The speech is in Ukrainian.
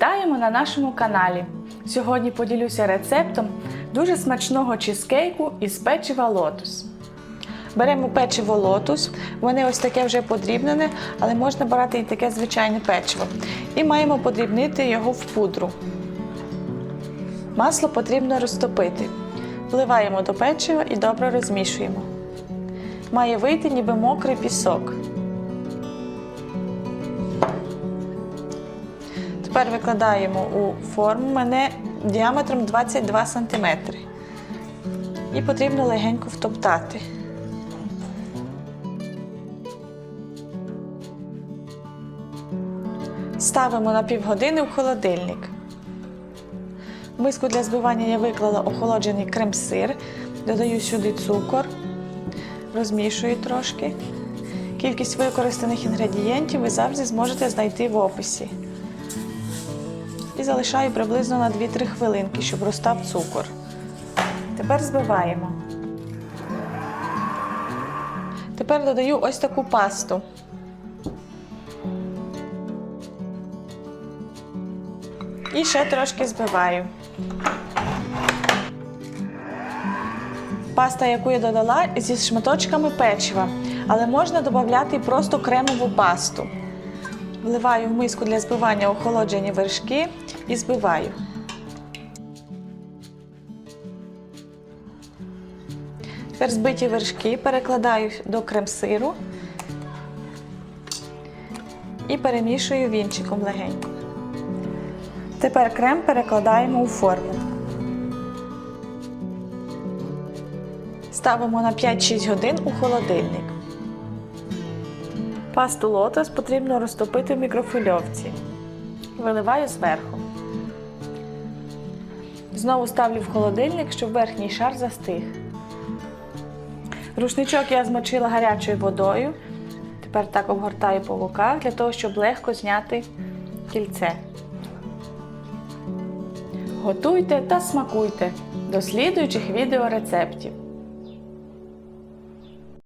Вітаємо на нашому каналі. Сьогодні поділюся рецептом дуже смачного чизкейку із печива лотус. Беремо печиво лотус, вони ось таке вже подрібнене, але можна брати і таке звичайне печиво. І маємо подрібнити його в пудру. Масло потрібно розтопити. Вливаємо до печива і добре розмішуємо. Має вийти ніби мокрий пісок. Тепер викладаємо у форму мене діаметром 22 см. І потрібно легенько втоптати. Ставимо на півгодини в холодильник. В миску для збивання я виклала охолоджений крем-сир, додаю сюди цукор, розмішую трошки. Кількість використаних інгредієнтів ви завжди зможете знайти в описі. І залишаю приблизно на 2-3 хвилинки, щоб розстав цукор. Тепер збиваємо. Тепер додаю ось таку пасту. І ще трошки збиваю. Паста, яку я додала, зі шматочками печива, але можна додати просто кремову пасту. Вливаю в миску для збивання охолоджені вершки і збиваю. Тепер збиті вершки перекладаю до крем-сиру і перемішую вінчиком легенько. Тепер крем перекладаємо у форму. Ставимо на 5-6 годин у холодильник. Пасту лотос потрібно розтопити в мікрофильовці. Виливаю зверху. Знову ставлю в холодильник, щоб верхній шар застиг. Рушничок я змочила гарячою водою. Тепер так обгортаю по боках для того, щоб легко зняти кільце. Готуйте та смакуйте до слідуючих відеорецептів.